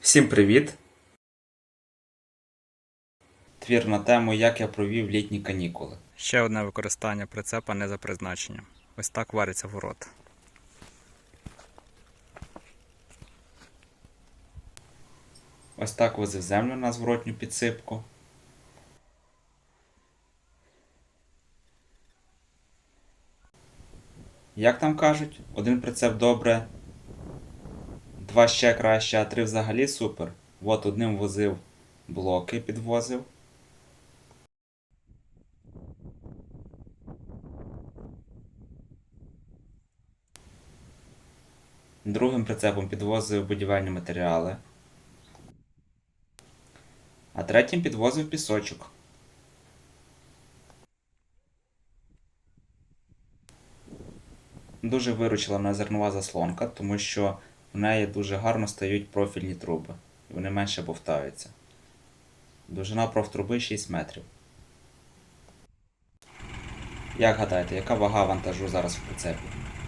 Всім привіт! Твір на тему Як я провів літні канікули. Ще одне використання прицепа не за призначенням. Ось так вариться город. Ось так возив землю на зворотню підсипку. Як там кажуть, один прицеп добре, два ще краще, а три взагалі супер. От одним возив блоки, підвозив. Другим прицепом підвозив будівельні матеріали. А третім підвозив пісочок. Дуже виручила мене зернова заслонка, тому що в неї дуже гарно стають профільні труби. І вони менше бовтаються. Довжина профтруби 6 метрів. Як гадаєте, яка вага вантажу зараз в прицепі? –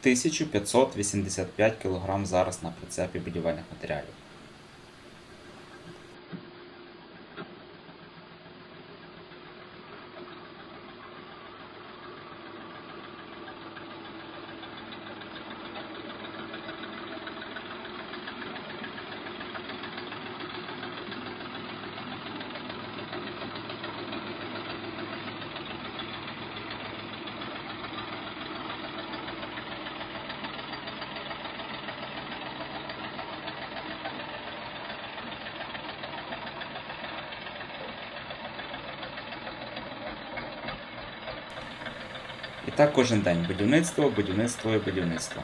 1585 кг зараз на прицепі будівельних матеріалів. І так кожен день будівництво, будівництво і будівництво.